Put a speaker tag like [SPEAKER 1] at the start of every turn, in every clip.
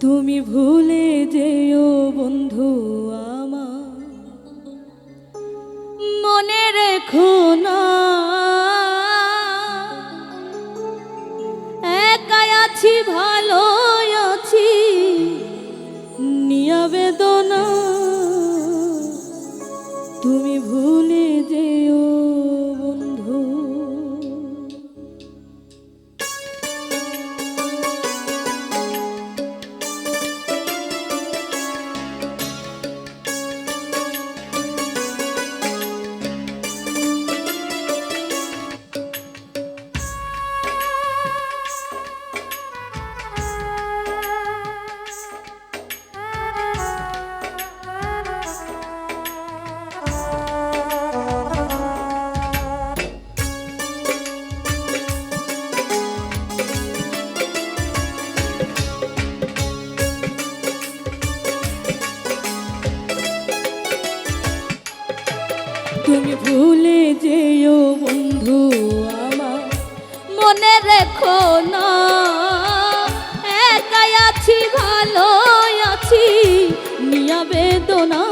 [SPEAKER 1] তুমি ভুলে যেও বন্ধু আমার। মনে রেখো না। একাই আছি ভালো আছি, নিয়া বেদনা। তুমি ভুলে তুমি ভুলে যেও বন্ধু আমার। মনে রেখো না একাই আছি ভালো আছি। নিয়া বেদনা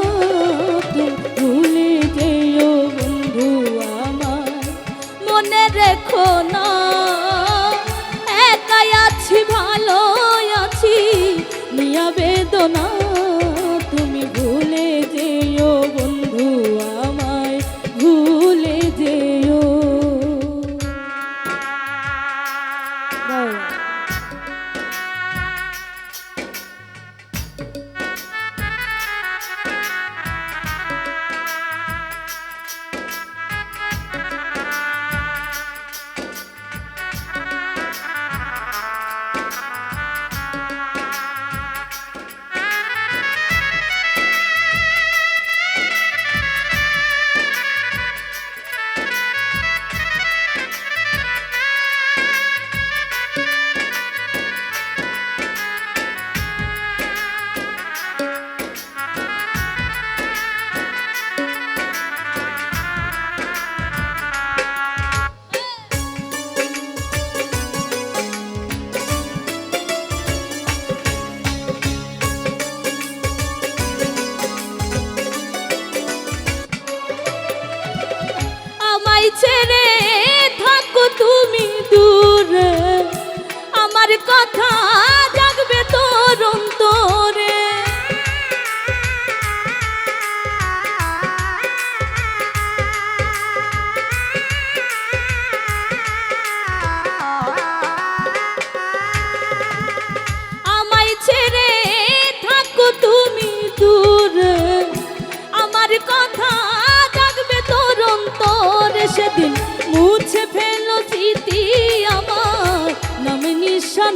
[SPEAKER 1] কথা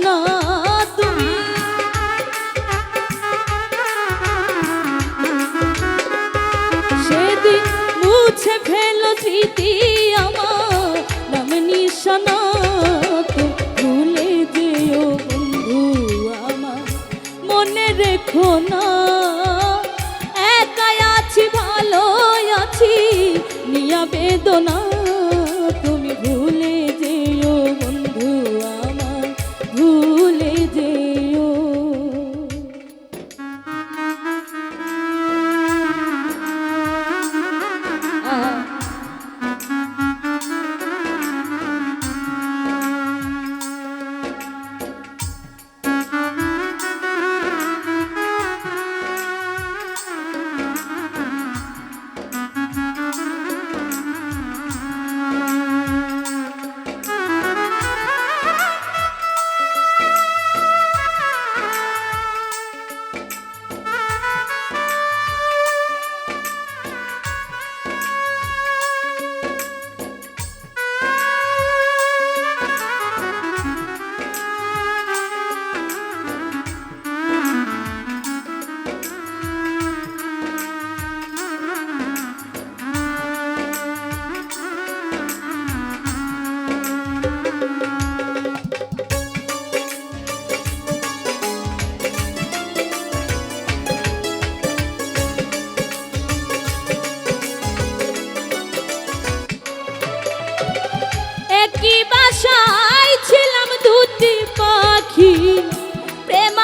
[SPEAKER 1] নিশানা তুমি। সেদিন মুছে ফেলো স্মৃতি আমার, নামে নিশানা তো ভুলে যেও বন্ধু আমার। মনে রেখো না, একাই আছি ভালো আছি, নিয়া বেদনা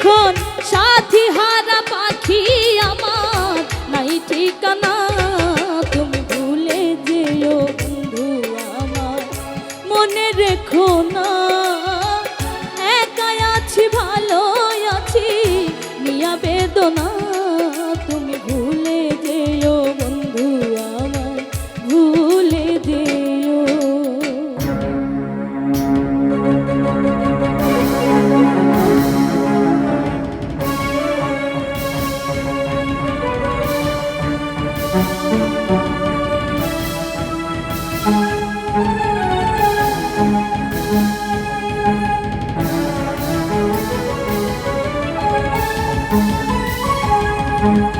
[SPEAKER 1] এখন সাথী হার Thank you.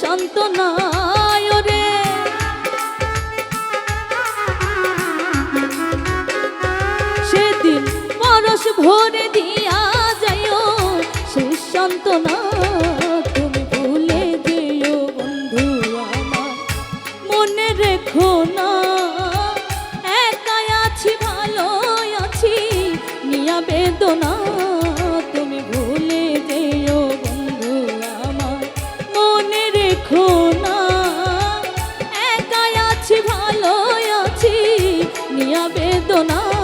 [SPEAKER 1] সান্ত্বনায় রে। সেদিন পরশ ভরে দিয়া যায় সে সান্ত্বনায় একাই আছি ভালো আছি। নিয়া বেদনা